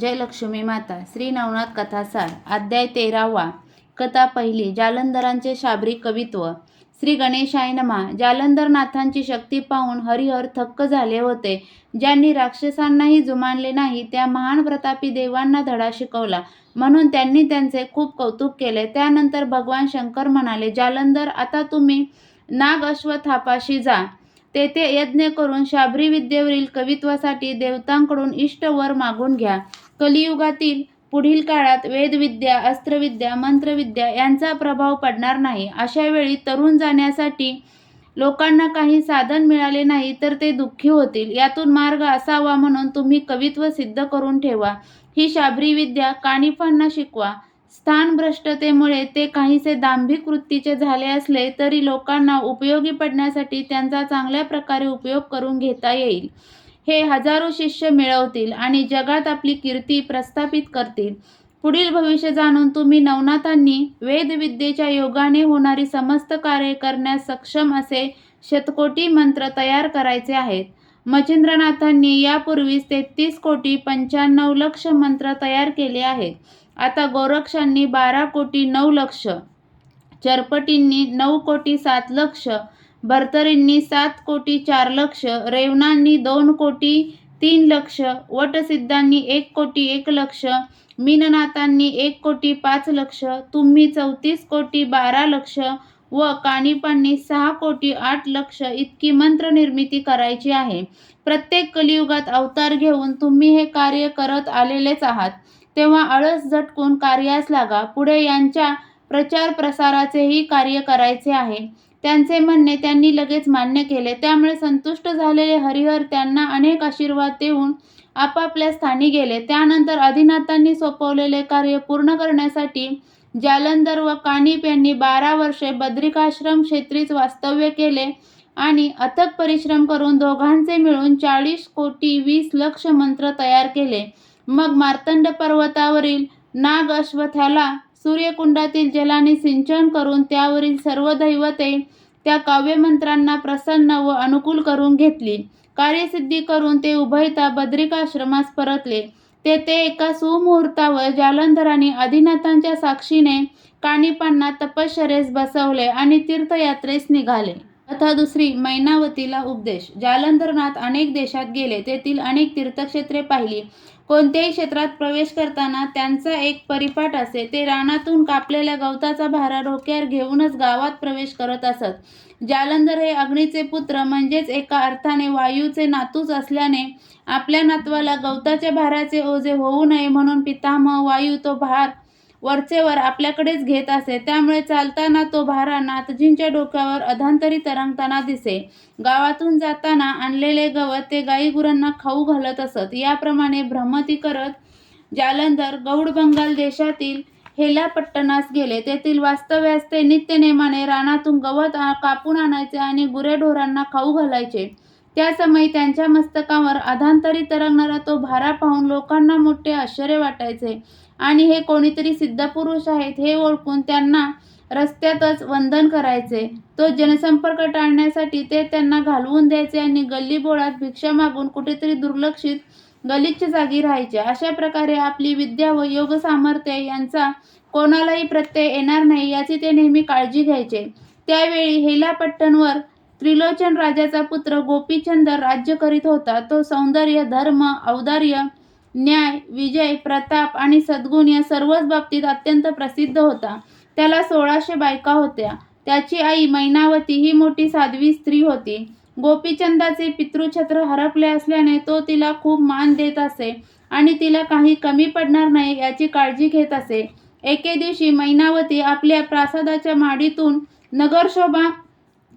जयलक्ष्मी माता श्री नवनाथ कथासार अध्याय तेरावा. कथा पहिली जालंधरांचे शाबरी कवित्व. श्री गणेशाय नमा. जालंधरनाथांची शक्ती पाहून हरिहर थक्क झाले होते. ज्यांनी राक्षसांनाही जुमानले नाही त्या महान प्रतापी देवांना धडा शिकवला. म्हणून त्यांनी त्यांचे खूप कौतुक केले. त्यानंतर भगवान शंकर म्हणाले जालंधर आता तुम्ही नाग अश्वथापाशी जा. तेथे यज्ञ करून शाबरी विद्येवरील कवित्वासाठी देवतांकडून इष्टवर मागून घ्या. कलियुगातील पुढील काळात वेदविद्या अस्त्रविद्या मंत्रविद्या यांचा प्रभाव पडणार नाही. अशा वेळी तरुण जाण्यासाठी लोकांना काही साधन मिळाले नाही तर ते दुःखी होतील. यातून मार्ग असावा म्हणून तुम्ही कवित्व सिद्ध करून ठेवा. ही शाबरी विद्या कानिफांना शिकवा. स्थानभ्रष्टतेमुळे ते काहीसे दांभिक वृत्तीचे झाले असले तरी लोकांना उपयोगी पडण्यासाठी त्यांचा चांगल्या प्रकारे उपयोग करून घेता येईल. हे हजारो शिष्य मिळवतील आणि जगात आपली कीर्ती प्रस्थापित करतील. पुढील भविष्य जाणून तुम्ही नवनाथांनी वेदविद्येच्या योगाने होणारी समस्त कार्ये करण्यास सक्षम असे शतकोटी मंत्र तयार करायचे आहेत. मच्छिंद्रनाथांनी यापूर्वीच तेहतीस कोटी पंच्याण्णव लक्ष मंत्र तयार केले आहेत. आता गोरक्षांनी बारा कोटी नऊ लक्ष चरपटींनी नऊ कोटी सात लक्ष भरतरींनी सात कोटी चार लक्ष रेवणांनी दोन कोटी तीन लक्ष वटसिद्धांनी एक कोटी एक लक्ष मीननाथांनी एक कोटी पाच लक्ष तुम्ही चौतीस कोटी बारा लक्ष व कानिपांनी सहा कोटी आठ लक्ष इतकी मंत्र निर्मिती करायची आहे. प्रत्येक कलियुगात अवतार घेऊन तुम्ही हे कार्य करत आलेलेच आहात. तेव्हा आळस झटकून कार्यास लागा. पुढे यांच्या प्रचार प्रसाराचेही कार्य करायचे आहे. त्यांचे म्हणणे त्यांनी लगेच मान्य केले. त्यामुळे संतुष्ट झालेले हरिहर त्यांना अनेक आशीर्वाद देऊन आपापल्या स्थानी गेले. त्यानंतर आदिनाथांनी सोपवलेले कार्य पूर्ण करण्यासाठी जालंधर व कानिप यांनी बारा वर्षे बद्रिकाश्रम क्षेत्रीच वास्तव्य केले आणि अथक परिश्रम करून दोघांचे मिळून चाळीस कोटी वीस लक्ष मंत्र तयार केले. मग मार्तंड पर्वतावरील नाग अश्वथ्याला सूर्यकुंडातील जलाने सिंचन करून त्यावरील सर्व दैवते त्या काव्यमंत्रांना प्रसन्न व अनुकूल करून घेतली. कार्यसिद्धी करून ते उभयता बद्रिकाश्रमास परतले. तेथे एका सुमुहूर्तावर जालंधरांनी आदिनाथांच्या साक्षीने कानिपांना तपश्चरेस बसवले आणि तीर्थयात्रेस निघाले. कथा दुसरी मैनावतीला उपदेश. जालंधरनाथ अनेक देशात गेले. तेथील अनेक तीर्थक्षेत्रे पाहिली. कोणत्याही क्षेत्रात प्रवेश करताना त्यांचा एक परिपाठ असे. ते रानातून कापलेल्या गवताचा भारा डोक्यावर घेऊनच गावात प्रवेश करत असत. जालंधर हे अग्नीचे पुत्र म्हणजेच एका अर्थाने वायूचे नातूच असल्याने आपल्या नातवाला गवताच्या भाराचे ओझे होऊ नये म्हणून पितामह वायू तो भार वरचेवर आपल्याकडेच घेत असे. त्यामुळे चालताना तो भारा नाथजींच्या डोक्यावर अधांतरी तरंगताना दिसे. गावातून जाताना आणलेले गवत ते गाई गुरांना खाऊ घालत असत. याप्रमाणे भ्रमती करत जालंधर गौड बंगाल देशातील हेलापट्टणास गेले. तेथील वास्तव्यास ते नित्यनेमाने रानातून गवत कापून आणायचे आणि गुरेढोरांना खाऊ घालायचे. त्या समयी त्यांच्या मस्तकावर अधांतरी तरंगणारा तो भारा पाहून लोकांना मोठे आश्चर्य वाटायचे. आणि हे कोणीतरी सिद्धपुरुष आहेत हे ओळखून त्यांना रस्त्यातच वंदन करायचे. तो जनसंपर्क टाळण्यासाठी ते त्यांना घालवून द्यायचे आणि गल्लीबोळात भिक्षा मागून कुठेतरी दुर्लक्षित गलिच्छ जागी राहायचे. अशा प्रकारे आपली विद्या व योग सामर्थ्य यांचा कोणालाही प्रत्यय येणार नाही याची ते नेहमी काळजी घ्यायचे. त्यावेळी हेलापट्टणवर त्रिलोचन राजाचा पुत्र गोपीचंद राज्य करीत होता. तो सौंदर्य धर्म औदार्य न्याय विजय प्रताप आणि सद्गुण या सर्वच बाबतीत अत्यंत प्रसिद्ध होता. त्याला सोळाशे बायका होत्या. त्याची आई मैनावती ही मोठी साध्वी स्त्री होती. गोपीचंदाचे पितृछत्र हरपले असल्याने तो तिला खूप मान देत असे आणि तिला काही कमी पडणार नाही याची काळजी घेत असे. एके दिवशी मैनावती आपल्या प्रासादाच्या माडीतून नगरशोभा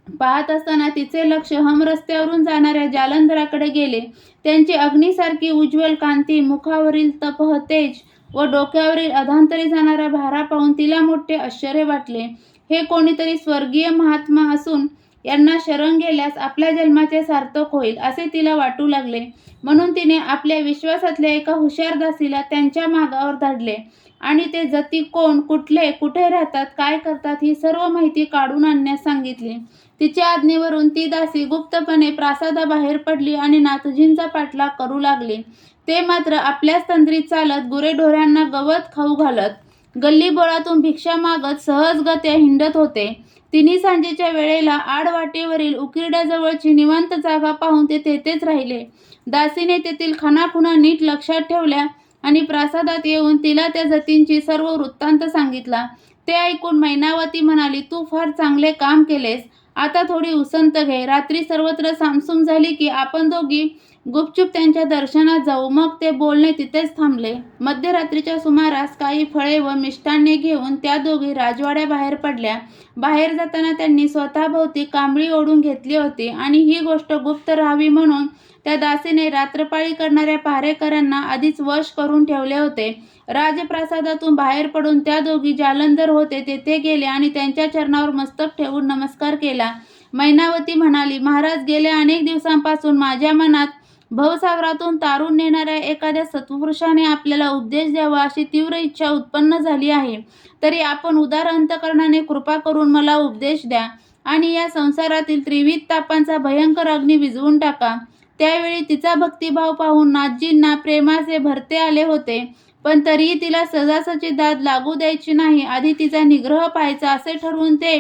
पाहत असताना तिचे लक्ष हम रस्त्यावरून जाणाऱ्या जालंधराकडे गेले. त्यांची अग्नीसारखी उज्ज्वल कांती मुखावरील तपह तेज व डोक्यावरील अधांतरी जाणारा भारा पाहून तिला मोठे आश्चर्य वाटले. हे कोणीतरी स्वर्गीय महात्मा असून यांना शरण गेल्यास आपल्या जन्माचे सार्थक होईल असे तिला वाटू लागले. म्हणून तिने आपल्या विश्वासातल्या एका हुशार दासीला त्यांच्या मागावर धाडले. आणि ते जती कोण कुठले कुठे राहतात काय करतात ही सर्व माहिती काढून आणण्यास सांगितली. तिच्या आज्ञेवरून ती दासी गुप्तपणे प्रासादाबाहेर पडली आणि नाथजींचा पाठलाग करू लागली. ते मात्र आपल्याच तंद्रीत चालत गुरेढोऱ्यांना गवत खाऊ घालत गल्लीबोळातून भिक्षा मागत सहजगत्या हिंडत होते. तिन्ही सांजेच्या वेळेला आडवाटेवरील उकिरड्याजवळची निवांत जागा पाहून ते तेथेच राहिले. दासीने तेथील खानाखुणा नीट लक्षात ठेवल्या आणि प्रासादात येऊन तिला त्या जतींची सर्व वृत्तांत सांगितला. ते ऐकून मैनावती म्हणाली तू फार चांगले काम केलेस. आता थोडी उसंत घे. रात्री सर्वत्र सामसूम झाली की आपण दोघी गुपचूप त्यांच्या दर्शनात जाऊ. मग ते बोलणे तिथेच थांबले. मध्यरात्रीच्या सुमारास काही फळे व मिष्टान्ने घेऊन त्या दोघी राजवाड्याबाहेर पडल्या. बाहेर जाताना त्यांनी स्वतःभोवती कांबळी ओढून घेतली होती आणि ही गोष्ट गुप्त राहावी म्हणून त्या दासीने रात्रपाळी करणाऱ्या पहारेकरांना आधीच वश करून ठेवले होते. राजप्रासादातून बाहेर पडून त्या दोघी जालंधर होते तेथे गेले आणि त्यांच्या चरणावर मस्तक ठेवून नमस्कार केला. मैनावती म्हणाली महाराज गेल्या अनेक दिवसांपासून माझ्या मनात भवसागरातून तारून नेणाऱ्या एखाद्या सत्पुरुषाने आपल्याला उपदेश द्यावा अशी तीव्र इच्छा उत्पन्न झाली आहे. तरी आपण उदार अंतकरणाने कृपा करून मला उपदेश द्या आणि या संसारातील त्रिविध तापांचा भयंकर अग्नी विझवून टाका. त्यावेळी तिचा भक्तिभाव पाहून नाथजींना प्रेमाचे भरते आले होते. पण तरीही तिला सजासाची दाद लागू द्यायची नाही. आधी तिचा निग्रह पाहायचा असे ठरवून ते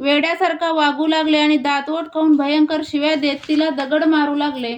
वेड्यासारखा वागू लागले आणि दातवट खाऊन भयंकर शिव्या देत तिला दगड मारू लागले.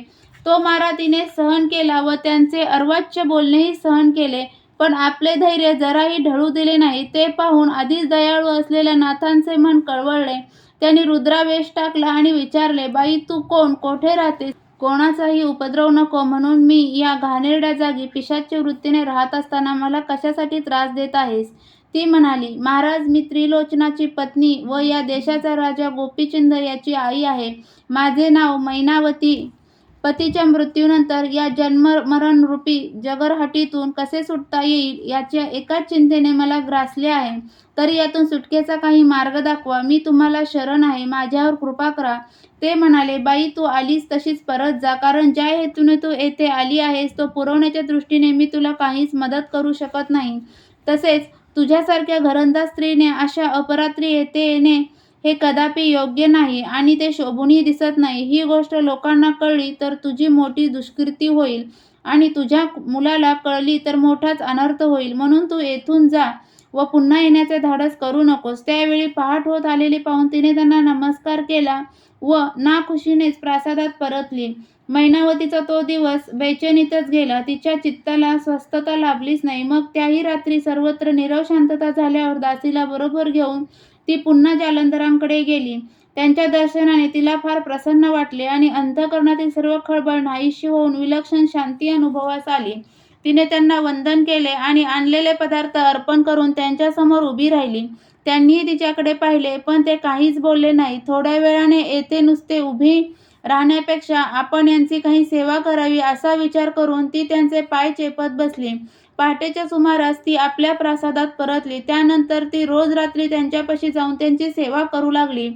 तो मारा तिने सहन केला व त्यांचे अर्वाच्य बोलणेही सहन केले. पण आपले धैर्य जराही ढळू दिले नाही. ते पाहून आधीच दयाळू असलेल्या नाथांचे मन कळवळले. त्यांनी रुद्रावेश टाकला आणि विचारले बाई तू कोण? कोठे राहते कोणाचाही उपद्रव नको म्हणून मी या घाणेरड्या जागी पिशाच्या वृत्तीने राहत असताना मला कशासाठी त्रास देत आहेस? ती म्हणाली महाराज मी त्रिलोचनाची पत्नी व या देशाचा राजा गोपीचंद याची आई आहे. माझे नाव मैनावती पतीच्या मृत्यूनंतर या जन्म मरण रूपी जगरहटीतून कसे सुटता येईल याच्या एकाच चिंतेने मला ग्रासले आहे. तरी यातून सुटकेचा काही मार्ग दाखवा. मी तुम्हाला शरण आहे. माझ्यावर कृपा करा. ते म्हणाले बाई तू आलीस तशीच परत जा. कारण ज्या हेतूने तू येथे आली आहेस तो पुरवण्याच्या दृष्टीने मी तुला काहीच मदत करू शकत नाही. तसेच तुझ्यासारख्या घरंदाज स्त्रीने अशा अपरात्री येथे येणे हे कदापि योग्य नाही आणि ते शोभूनही दिसत नाही. ही गोष्ट लोकांना कळली तर तुझी मोठी दुष्कीर्ती होईल आणि तुझ्या मुलाला कळली तर मोठाच अनर्थ होईल. म्हणून तू येथून जा व पुन्हा येण्याचे धाडस करू नकोस. त्यावेळी पहाट होत आलेली पाहून तिने त्यांना नमस्कार केला व नाखुशीनेच प्रासादात परतली. मैनावतीचा तो दिवस बेचैनीतच गेला. तिच्या चित्ताला स्वस्थता लाभलीच नाही. मग त्याही रात्री सर्वत्र निरव शांतता झाल्यावर दासीला बरोबर घेऊन ती पुन्हा जालंधरांकडे गेली. त्यांच्या दर्शनाने तिला फार प्रसन्न वाटले आणि अंतःकरणातील सर्व खळबळ नाहीशी होऊन विलक्षण शांती अनुभवास आली. तिने त्यांना वंदन केले आणि आणलेले पदार्थ अर्पण करून त्यांच्यासमोर उभी राहिली. त्यांनीही तिच्याकडे पाहिले पण ते काहीच बोलले नाही. थोड्या वेळाने येथे नुसते उभी राहण्यापेक्षा आपण यांची काही सेवा करावी असा विचार करून ती त्यांचे पाय चेपत बसली. पहाटेच्या सुमारास ती आपल्या प्रासादात परतली. त्यानंतर ती रोज रात्री त्यांच्यापाशी जाऊन त्यांची सेवा करू लागली.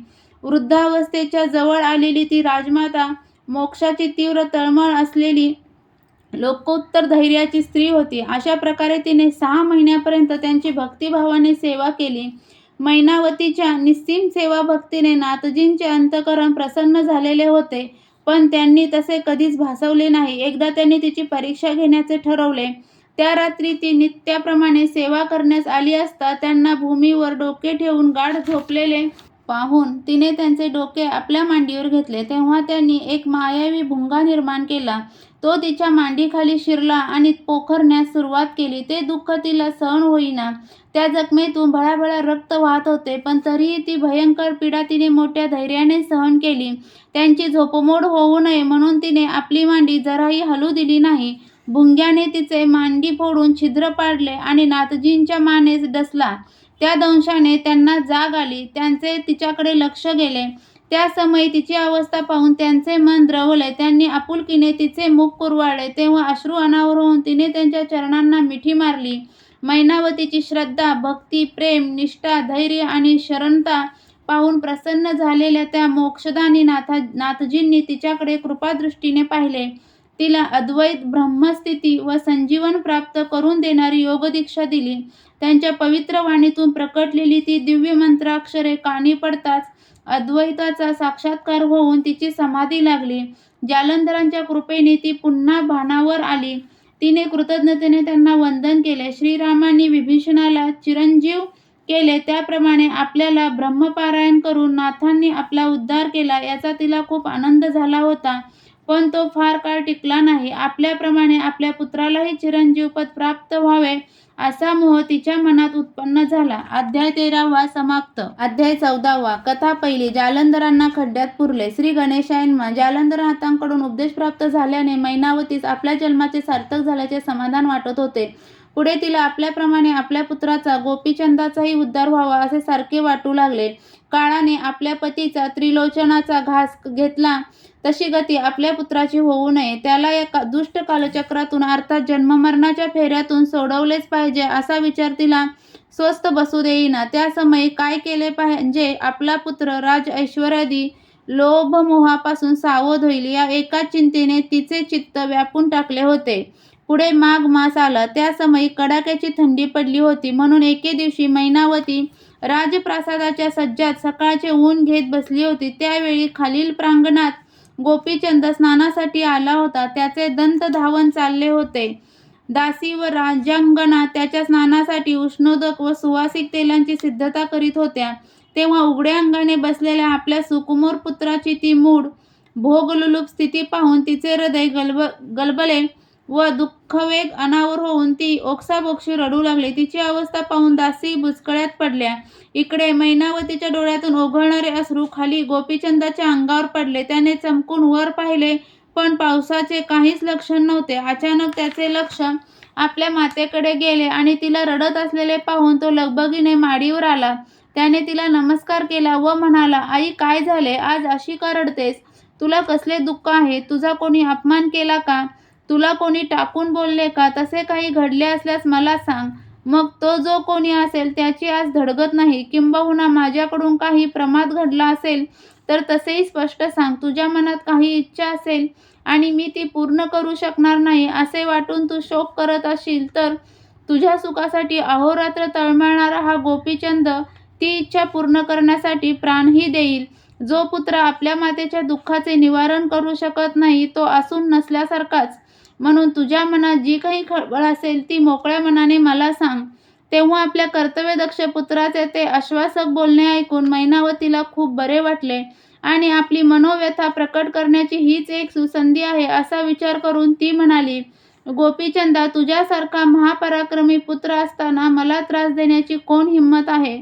वृद्धावस्थेच्या जवळ आलेली ती राजमाता मोक्षाची तीव्र तळमळ असलेली लोकोत्तर धैर्याची स्त्री होती. अशा प्रकारे तिने सहा महिन्यापर्यंत त्यांची भक्तिभावाने सेवा केली. मैनावतीच्या निस्सीम सेवा भक्तीने नाथजींचे अंतकरण प्रसन्न झालेले होते पण त्यांनी तसे कधीच भासवले नाही. एकदा त्यांनी तिची परीक्षा घेण्याचे ठरवले. त्या रात्री ती नित्याप्रमाणे सेवा करण्यास आली असता त्यांना भूमीवर डोके ठेवून गाढ झोपलेले पाहून तिने त्यांचे डोके आपल्या मांडीवर घेतले. तेव्हा त्यांनी एक मायावी भुंगा निर्माण केला. तो तिच्या मांडीखाली शिरला आणि पोखरण्यास सुरुवात केली. ते दुःख तिला सहन होईना. त्या जखमेतून भळाभळा रक्त वाहत होते पण तरीही ती भयंकर पीडा तिने मोठ्या धैर्याने सहन केली. त्यांची झोपमोड होऊ नये म्हणून तिने आपली मांडी जराही हलू दिली नाही. भुंग्याने तिचे मांडी फोडून छिद्र पाडले आणि नाथजींच्या मानेस डसला. त्या दंशाने त्यांना जाग आली. त्यांचे तिच्याकडे लक्ष गेले. त्या समयी तिची अवस्था पाहून त्यांचे मन द्रवले. त्यांनी आपुलकीने तिचे मुख कुरवाळले तेव्हा अश्रू अनावर होऊन तिने त्यांच्या चरणांना मिठी मारली. मैनावतीची श्रद्धा भक्ती प्रेम निष्ठा धैर्य आणि शरणता पाहून प्रसन्न झालेल्या त्या मोक्षदानी नाथा नाथजींनी तिच्याकडे कृपादृष्टीने पाहिले. तिला अद्वैत ब्रह्मस्थिती व संजीवन प्राप्त करून देणारी योगदीक्षा दिली. त्यांच्या पवित्र वाणीतून प्रकटलेली ती दिव्य मंत्राक्षरे कानी पडताच अद्वैताचा साक्षात्कार होऊन तिची समाधी लागली. जालंधरांच्या कृपेने ती पुन्हा भानावर आली. तिने कृतज्ञतेने त्यांना वंदन केले. श्रीरामांनी विभीषणाला चिरंजीव केले. त्याप्रमाणे आपल्याला ब्रह्मपारायण करून नाथांनी आपला उद्धार केला याचा तिला खूप आनंद झाला होता. पण तो फार काळ टिकला नाही. आपल्याप्रमाणे आपल्या पुत्रालाही चिरंजीव पद प्राप्त व्हावे असा मोह तिच्या मनात उत्पन्न झाला. अध्याय तेरावा समाप्त. अध्याय चौदावा. कथा पहिली. जालंधरांना खड्ड्यात पुरले. श्री गणेशायनमा जालंधरनाथांकडून उपदेश प्राप्त झाल्याने मैनावतीस आपल्या जन्माचे सार्थक झाल्याचे समाधान वाटत होते. पुढे तिला आपल्याप्रमाणे आपल्या पुत्राचा गोपीचंदाचाही उद्धार व्हावा असे सारखे वाटू लागले. काळाने आपल्या पतीचा त्रिलोचनाचा घास घेतला तशी गती आपल्या पुत्राची होऊ नये. त्याला या दुष्ट कालचक्रातून अर्थात जन्ममरणाच्या फेऱ्यातून सोडवलेच पाहिजे असा विचार तिला स्वस्थ बसू देईना. त्या समयी काय केले पाहिजे? आपला पुत्र राज ऐश्वर्यादी लोभमोहापासून सावध होईल या एकाच चिंतेने तिचे चित्त व्यापून टाकले होते. पुढे माघ मास आला. त्या समयी कडाक्याची थंडी पडली होती. म्हणून एके दिवशी मैनावती राजप्रासादाच्या सज्जात सकाळचे ऊन घेत बसली होती. त्यावेळी खालील प्रांगणात गोपीचंद स्नानासाठी आला होता. त्याचे दंत धावन चालले होते. दासी व राजांगणा त्याच्या स्नानासाठी उष्णोदक व सुवासिक तेलांची सिद्धता करीत होत्या. तेव्हा उघड्या अंगाने बसलेल्या आपल्या सुकुमार पुत्राची ती मूड भोगलुलूप स्थिती पाहून तिचे हृदय गलब गलबले. व दुःखवेग अनावर होऊन ती ओक्साबोक्षी रडू लागली. तिची अवस्था पाहून दासी बुचकळ्यात पडल्या. इकडे मैनावतीच्या डोळ्यातून ओघळणारे अश्रू खाली गोपीचंदाच्या अंगावर पडले. त्याने चमकून वर पाहिले पण पावसाचे काहीच लक्षण नव्हते. अचानक त्याचे लक्ष आपल्या मातेकडे गेले आणि तिला रडत असलेले पाहून तो लगबगीने माडीवर आला. त्याने तिला नमस्कार केला व म्हणाला आई काय झाले? आज अशी का रडतेस? तुला कसले दुःख आहे? तुझा कोणी अपमान केला का? तुला कोणी टाकून बोलले का? तसे काही घडले असल्यास मला सांग. मग तो जो कोणी असेल त्याची आज धडगत नाही. किंबहुना माझ्याकडून काही प्रमाद घडला असेल तर तसेही स्पष्ट सांग. तुझ्या मनात काही इच्छा असेल आणि मी ती पूर्ण करू शकणार नाही असे वाटून तू शोक करत असशील तर तुझ्या सुखासाठी अहोरात्र तळमळणारा हा गोपीचंद ती इच्छा पूर्ण करण्यासाठी प्राणही देईल. जो पुत्र आपल्या मातेच्या दुःखाचे निवारण करू शकत नाही तो असून नसल्यासारखाच. म्हणून तुझ्या मनात जी काही खळबळ असेल ती मोकळ्या मनाने मला सांग. तेव्हा आपल्या कर्तव्यदक्ष पुत्राचे ते आश्वासक बोलणे ऐकून मैनावतीला खूप बरे वाटले. आणि आपली मनोव्यथा प्रकट करण्याची हीच एक सुसंधी आहे असा विचार करून ती म्हणाली गोपीचंदा तुझ्यासारखा महापराक्रमी पुत्र असताना मला त्रास देण्याची कोण हिंमत आहे?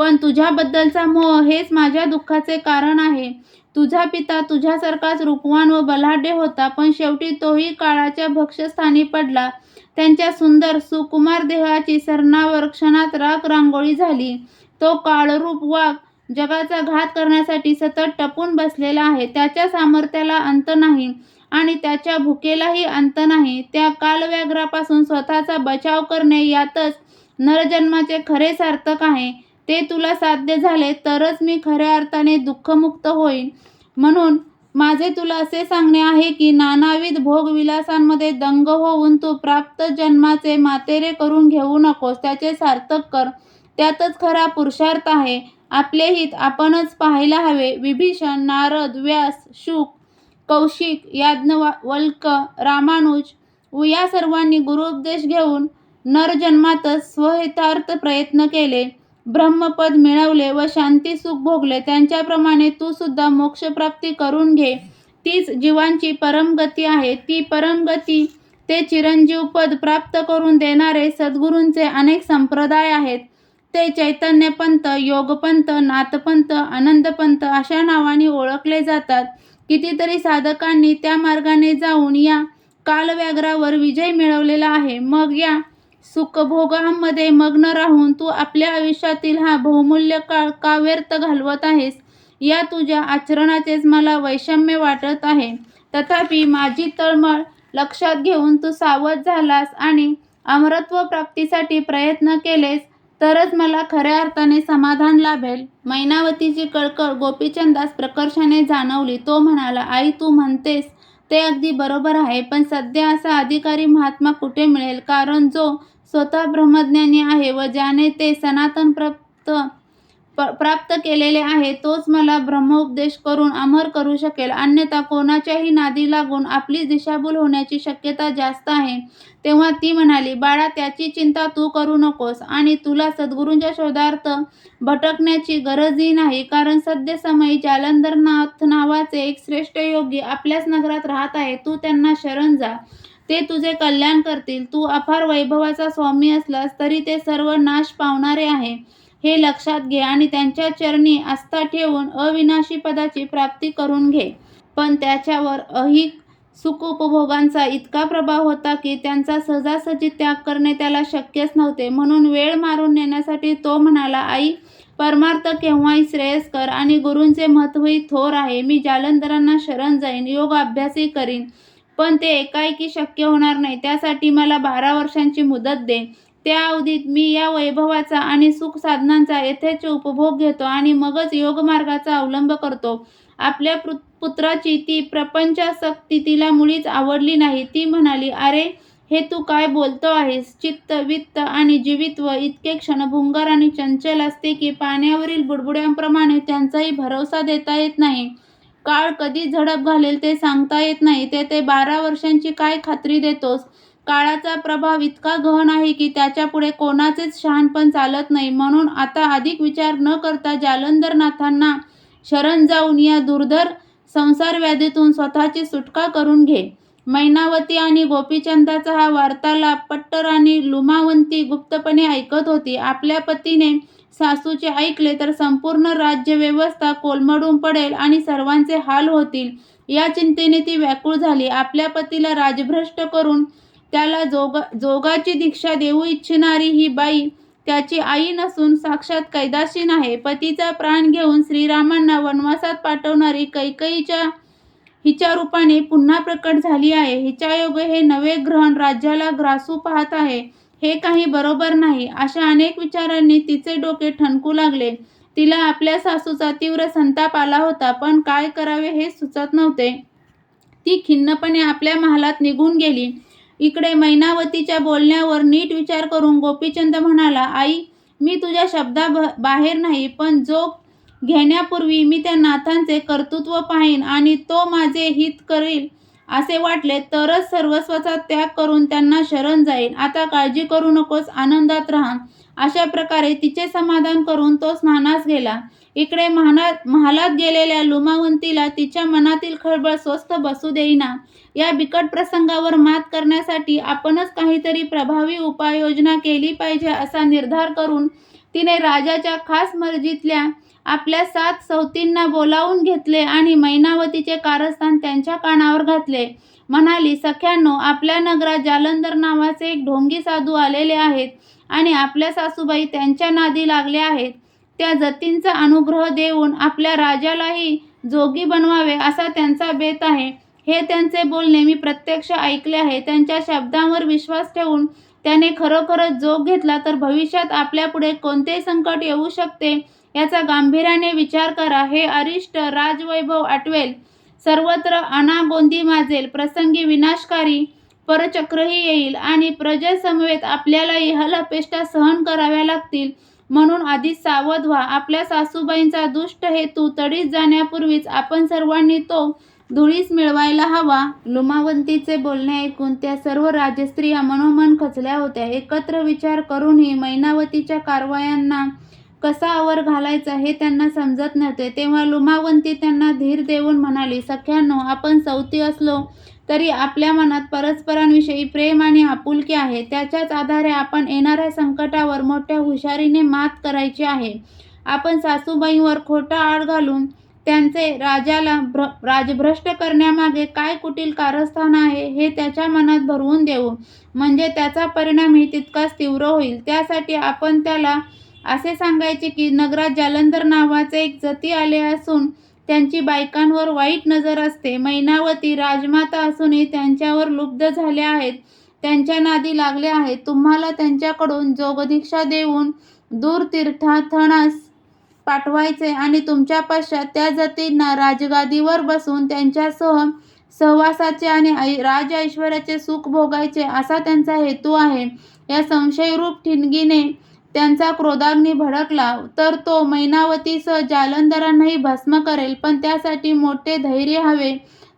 पण तुझ्याबद्दलचा मोह हेच माझ्या दुःखाचे कारण आहे. तुझा पिता तुझ्यासारखाच रूपवान व बलाढ्य होता पण शेवटी तोही काळाच्या भक्षस्थानी पडला. त्यांच्या सुंदर सुकुमार देहाची सरणावर क्षणात राख रांगोळी झाली. तो काळरूप वाघ जगाचा घात करण्यासाठी सतत टपून बसलेला आहे. त्याच्या सामर्थ्याला अंत नाही आणि त्याच्या भुकेलाही अंत नाही. त्या कालव्याघ्रापासून स्वतःचा बचाव करणे यातच नरजन्माचे खरे सार्थक आहे. ते तुला साध्य झाले तरच मी खऱ्या अर्थाने दुःखमुक्त होईन. म्हणून माझे तुला असे सांगणे आहे की नानाविध भोगविलासांमध्ये दंग होऊन तू प्राप्त जन्माचे मातेरे करून घेऊ नकोस. त्याचे सार्थक कर. त्यातच खरा पुरुषार्थ आहे. आपले हित आपणच पाहायला हवे. विभीषण नारद व्यास शुक कौशिक याज्ञवल्क रामानुज व या सर्वांनी गुरुपदेश घेऊन नरजन्मातच स्वहितार्थ प्रयत्न केले. ब्रह्मपद मिळवले व शांती सुख भोगले त्यांच्याप्रमाणे तू सुद्धा मोक्षप्राप्ती करून घे. तीच जीवांची परमगती आहे. ती परमगती ते चिरंजीव पद प्राप्त करून देणारे सद्गुरूंचे अनेक संप्रदाय आहेत. ते चैतन्यपंत योगपंत नाथपंत आनंदपंत अशा नावाने ओळखले जातात. कितीतरी साधकांनी त्या मार्गाने जाऊन या कालव्याघ्रावर विजय मिळवलेला आहे. मग या सुखभोगांमध्ये मग्न राहून तू आपल्या आयुष्यातील हा बहुमूल्य काळ का व्यर्थ घालवत आहेस. या तुझ्या आचरणाचेच मला वैषम्य वाटत आहे. तथापि माझी तळमळ लक्षात घेऊन तू सावध झालास आणि अमरत्व प्राप्तीसाठी प्रयत्न केलेस तरच मला खऱ्या अर्थाने समाधान लाभेल. मैनावतीची कळकळ गोपीचंदास प्रकर्षाने जाणवली. तो म्हणाला आई तू म्हणतेस ते अगदी बरोबर आहे पण सध्या असा अधिकारी महात्मा कुठे मिळेल? कारण जो स्वतः ब्रह्मज्ञानी आहे व ज्याने ते सनातन प्राप्त प- प्राप्त केलेले आहे तोच मला ब्रह्मोपदेश करून अमर करू शकेल. अन्यथा कोणाच्याही नादी लागून आपली दिशाभूल होण्याची शक्यता जास्त आहे. तेव्हा ती म्हणाली बाळा त्याची चिंता तू करू नकोस आणि तुला सद्गुरूंच्या शोधार्थ भटकण्याची गरजही नाही. कारण सद्यसमयी जालंधरनाथ नावाचे एक श्रेष्ठ योगी आपल्याच नगरात राहत आहे. तू त्यांना शरण जा. ते तुझे कल्याण करतील. तू अफार वैभवाचा स्वामी असलास तरी ते सर्व नाश पावणारे आहे. हे लक्षात घे आणि त्यांच्या चरणी आस्था ठेवून अविनाशी पदाची प्राप्ती करून घे. पण त्याच्यावर अहिक सुख उपभोगांचा इतका प्रभाव होता की त्यांचा सहजासहजी त्याग करणे त्याला शक्यच नव्हते. म्हणून वेळ मारून नेण्यासाठी तो म्हणाला आई परमार्थ केव्हाही श्रेयस्कर आणि गुरूंचे महत्त्वही थोर आहे. मी जालंधरांना शरण जाईन योग अभ्यासही करीन पण ते एकाएकी शक्य होणार नाही. त्यासाठी मला बारा वर्षांची मुदत दे. त्या अवधीत मी या वैभवाचा आणि सुख साधनांचा यथेच उपभोग घेतो आणि मगच योगमार्गाचा अवलंब करतो. आपल्या पु पुत्राची ती प्रपंचासक्ती तिला मुळीच आवडली नाही. ती म्हणाली अरे हे तू काय बोलतो आहेस? चित्त वित्त आणि जीवित्व इतके क्षणभुंगार आणि चंचल असते की पाण्यावरील बुडबुड्यांप्रमाणे त्यांचाही भरवसा देता येत नाही. काळ कधी झडप घालेल ते सांगता येत नाही. ते ते बारा वर्षांची काय खात्री देतोस? काळाचा प्रभाव इतका गहन आहे की त्याच्यापुढे कोणाचेच शहाणपण चालत नाही. म्हणून आता अधिक विचार न करता जालंधरनाथांना शरण जाऊन या दुर्धर संसार व्याधीतून स्वतःची सुटका करून घे. मैनावती आणि गोपीचंदाचा हा वार्तालाप पट्टर आणि लुमावंती गुप्तपणे ऐकत होती. आपल्या पतीने सासूचे ऐकले तर संपूर्ण राज्य व्यवस्था कोलमडून पडेल आणि सर्वांचे हाल होतील. या चिंतेने ती व्याकुळ झाली. आपल्या पतीला राजभ्रष्ट करून त्याला जोगा जोगाची दीक्षा देऊ इच्छिणारी ही बाई त्याची आई नसून साक्षात कैदाशीन आहे पतीचा प्राण घेऊन श्रीरामांना वनवासात पाठवणारी कैकईच्या हिच्या रूपाने पुन्हा प्रकट झाली आहे. हिच्या योगे हे नवे ग्रहण राज्याला ग्रासू पाहत आहे. हे काही बरोबर नाही. अशा अनेक विचारांनी तिचे डोके ठणकू लागले. तिला आपल्या सासूचा तीव्र संताप आला होता पण काय करावे हे सुचत नव्हते. ती खिन्नपणे आपल्या महालात निघून गेली. इकडे मैनावतीच्या बोलण्यावर नीट विचार करून गोपीचंद म्हणाला आई मी तुझ्या शब्दा बाहेर नाही पण जो घेण्यापूर्वी मी त्या नाथांचे कर्तृत्व पाहीन आणि तो माझे हित करील. असे वाटले तरच सर्वस्वाचा त्याग करून त्यांना शरण जाईल आता काळजी करू नकोस आनंदात राहा. अशा प्रकारे तिचे समाधान करून तो स्नानास गेला. इकडे महानात महालात गेलेल्या लुमावंतीला तिच्या मनातील खळबळ स्वस्थ बसू देईना. या बिकट प्रसंगावर मात करण्यासाठी आपणच काहीतरी प्रभावी उपाययोजना केली पाहिजे असा निर्धार करून तिने राजाच्या खास मर्जीतल्या आपल्या सात सवतींना बोलावून घेतले आणि मैनावतीचे कारस्थान त्यांच्या कानावर घातले. म्हणाली सख्यांनो आपल्या नगरात जालंधर नावाचे एक ढोंगी साधू आलेले आहेत आणि आपल्या सासूबाई त्यांच्या नादी लागल्या आहेत. त्या जतींचा अनुग्रह देऊन आपल्या राजालाही जोगी बनवावे असा त्यांचा बेत आहे. हे त्यांचे बोलणे मी प्रत्यक्ष ऐकले आहे. त्यांच्या शब्दांवर विश्वास ठेवून त्याने खरोखरच जोग घेतला तर भविष्यात आपल्यापुढे कोणते संकट येऊ शकते याचा गांभीर्याने विचार करा. हे अरिष्ट राजवैभव आठवेल. सर्वत्र अनागोंदी माजेल. प्रसंगी विनाशकारी परचक्रही येईल आणि प्रजेसमवेत आपल्याला इहलापेष्टा सहन कराव्या लागतील. म्हणून आधी सावध व्हा. आपल्या सासूबाईंचा दुष्ट हेतू तडीस जाण्यापूर्वीच आपण सर्वांनी तो धुळीस मिळवायला हवा. लुमावंतीचे बोलणे ऐकून त्या सर्व राजस्त्रिया मनोमन खचल्या होत्या. एकत्र विचार करूनही मैनावतीच्या कारवायांना कसा आवर घालायचा हे त्यांना समजत नव्हते. तेव्हा लुमावंती त्यांना धीर देऊन म्हणाली सख्यांनो आपण चौथी असलो तरी आपल्या मनात परस्परांविषयी प्रेम आणि आपुलकी आहे. त्याच्याच आधारे आपण येणाऱ्या संकटावर मोठ्या हुशारीने मात करायची आहे. आपण सासूबाईंवर खोटा आळ घालून त्यांचे राजाला भ्र राजभ्रष्ट करण्यामागे काय कुटील कारस्थान आहे हे त्याच्या मनात भरवून देऊ. म्हणजे त्याचा परिणामही तितकाच तीव्र होईल. त्यासाठी आपण त्याला असे सांगायचे की नगरात जालंधर नावाचे एक जती आले असून त्यांची बायकांवर वाईट नजर असते. मैनावती राजमाता असूनही त्यांच्यावर लुब्ध झाल्या आहेत. त्यांच्या नादी लागल्या आहेत. तुम्हाला त्यांच्याकडून जोगदीक्षा देऊन दूर तीर्थाथणास पाठवायचे आणि तुमच्या पश्चात त्या जतींना राजगादीवर बसून त्यांच्यासह सहवासाचे आणि ऐ- राज ऐश्वर्याचे सुख भोगायचे असा त्यांचा हेतू आहे. या संशयरूप ठिणगीने त्यांचा क्रोधाग्नी भडकला तर तो मैनावतीसह जालंधरांनाही भस्म करेल. पण त्यासाठी मोठे धैर्य हवे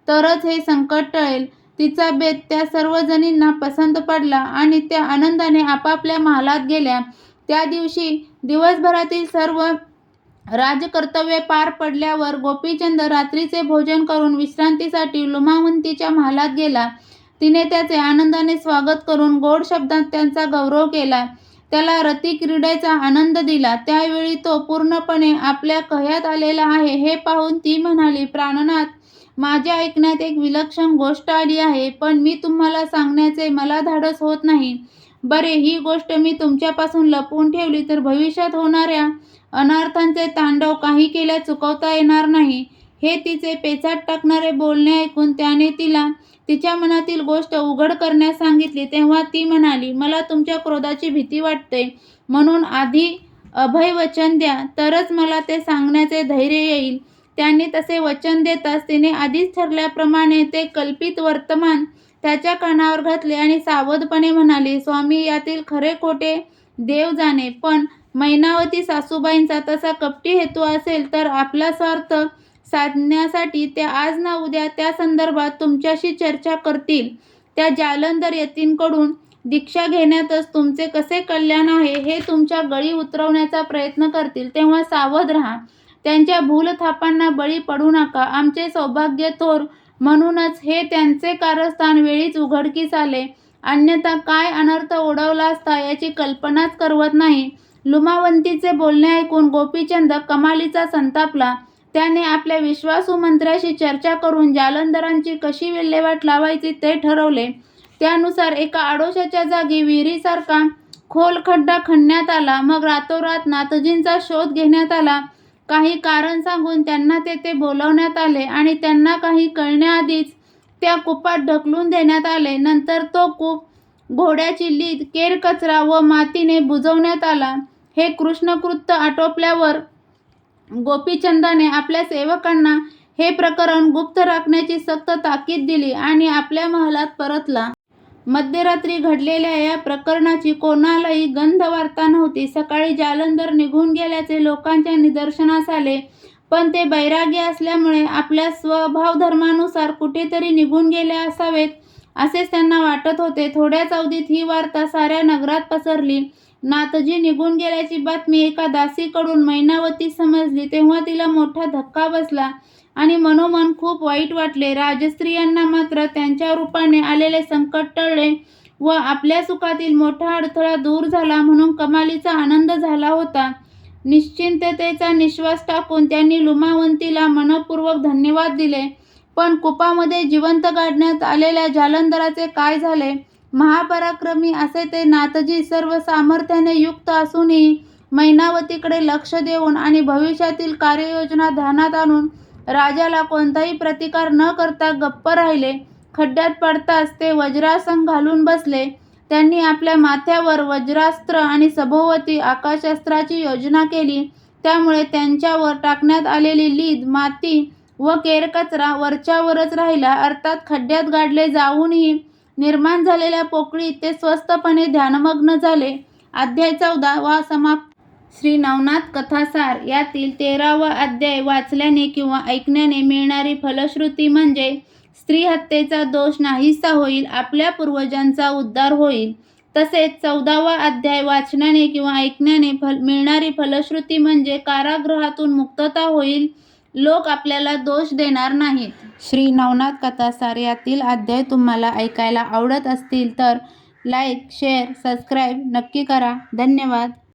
तरच हे संकट टळेल. तिचा बेत त्या सर्वजणींना पसंत पडला आणि त्या आनंदाने आपापल्या महालात गेल्या. त्या दिवशी दिवसभरातील सर्व राजकर्तव्ये पार पडल्यावर गोपीचंद रात्रीचे भोजन करून विश्रांतीसाठी लुमावंतीच्या महालात गेला. तिने त्याचे आनंदाने स्वागत करून गोड शब्दात त्यांचा गौरव केला. त्याला रतिक्रीडेचा आनंद दिला. त्यावेळी तो पूर्णपणे आपल्या कह्यात आलेला आहे. हे पाहून ती म्हणाली प्राणनाथ माझ्या ऐकण्यात एक विलक्षण गोष्ट आली आहे पण मी तुम्हाला सांगण्याचे मला धाडस होत नाही. बरे ही गोष्ट मी तुमच्यापासून लपवून ठेवली तर भविष्यात होणाऱ्या अनर्थांचे तांडव काही केल्या चुकवता येणार नाही. हे तिचे पेचात टाकणारे बोलणे ऐकून त्याने तिला तिच्या मनातील गोष्ट उघड करण्यास सांगितली तेव्हा ती म्हणाली मला तुमच्या क्रोधाची भीती वाटते. म्हणून आधी अभय वचन द्या तरच मला ते सांगण्याचे धैर्य येईल. त्याने तसे वचन देताच तिने आधीच ठरल्याप्रमाणे ते कल्पित वर्तमान त्याच्या कानावर घातले आणि सावधपणे म्हणाली स्वामी यातील खरे खोटे देव जाणे पण मैनावती सासूबाईंचा तसा कपटी हेतू असेल तर आपला स्वार्थ साधण्यासाठी त्या आज ना उद्या त्या संदर्भात तुमच्याशी चर्चा करतील. त्या जालंधर यतींकडून दीक्षा घेण्यातच तुमचे कसे कल्याण आहे हे तुमच्या गळी उतरवण्याचा प्रयत्न करतील तेव्हा सावध राहा. त्यांच्या भूलथापांना बळी पडू नका. आमचे सौभाग्य थोर म्हणूनच हे त्यांचे कारस्थान वेळीच उघडकीस आले. अन्यथा काय अनर्थ ओढवला असता याची कल्पनाच करवत नाही. लुमावंतीचे बोलणे ऐकून गोपीचंद कमालीचा संतापला. त्याने आपल्या विश्वासू मंत्र्याशी चर्चा करून जालंधरांची कशी विल्हेवाट लावायची ते ठरवले. त्यानुसार एका आडोशाच्या जागी विहिरीसारखा खोल खड्डा खणण्यात आला. मग रातोरात नाथजींचा शोध घेण्यात आला. काही कारण सांगून त्यांना तेथे बोलवण्यात आले आणि त्यांना काही कळण्याआधीच त्या कुपात ढकलून देण्यात आले. नंतर तो कूप घोड्याची लीद केर कचरा व मातीने बुजवण्यात आला. हे कृष्णकृत्य आटोपल्यावर गोपीचंदाने आपल्या सेवकांना हे प्रकरण गुप्त राखण्याची सक्त ताकीद दिली आणि आपल्या महालात परतला. मध्यरात्री घडलेल्या या प्रकरणाची कोणालाही गंधवार्ता नव्हती. सकाळी जालंधर निघून गेल्याचे लोकांच्या निदर्शनास आले पण ते बैरागी असल्यामुळे आपल्या स्वभावधर्मानुसार कुठेतरी निघून गेले असावेत असेच त्यांना वाटत होते. थोड्याच अवधीत ही वार्ता साऱ्या नगरात पसरली. नातजी निघून गेल्याची बातमी एका दासीकडून मैनावती समजली तेव्हा तिला मोठा धक्का बसला आणि मनोमन खूप वाईट वाटले. राजस्त्रियांना मात्र त्यांच्या रूपाने आलेले संकट टळले व आपल्या सुखातील मोठा अडथळा दूर झाला म्हणून कमालीचा आनंद झाला होता. निश्चिंततेचा निश्वास टाकून त्यांनी लुमावंतीला मनपूर्वक धन्यवाद दिले. पण कुपामध्ये जिवंत गाडण्यात आलेल्या जालंधराचे काय झाले? महापराक्रमी असे ते नाथजी सर्व सामर्थ्याने युक्त असूनही मैनावतीकडे लक्ष देऊन आणि भविष्यातील कार्ययोजना ध्यानात आणून राजाला कोणताही प्रतिकार न करता गप्प राहिले खड्ड्यात पडताच ते वज्रासन घालून बसले. त्यांनी आपल्या माथ्यावर वज्रास्त्र आणि सभोवती आकाशास्त्राची योजना केली. त्यामुळे त्यांच्यावर टाकण्यात आलेली लीद माती व केरकचरा वरच्यावरच राहिला. अर्थात खड्ड्यात गाडले जाऊनही निर्माण झालेल्या पोकळीत ते स्वस्तपणे ध्यानमग्न झाले. अध्याय चौदा वा समाप्त. श्री नवनाथ कथासार यातील तेरावा अध्याय वाचल्याने किंवा ऐकण्याने मिळणारी फलश्रुती म्हणजे स्त्री हत्येचा दोष नाहीसा होईल आपल्या पूर्वजांचा उद्धार होईल. तसेच चौदावा अध्याय वाचण्याने किंवा ऐकण्याने फल मिळणारी फलश्रुती म्हणजे कारागृहातून मुक्तता होईल लोक आपल्याला दोष देणार नाहीत. श्री नवनाथ कथासार यातील अध्याय तुम्हाला ऐकायला आवडत असतील तर लाईक शेअर सबस्क्राईब नक्की करा. धन्यवाद.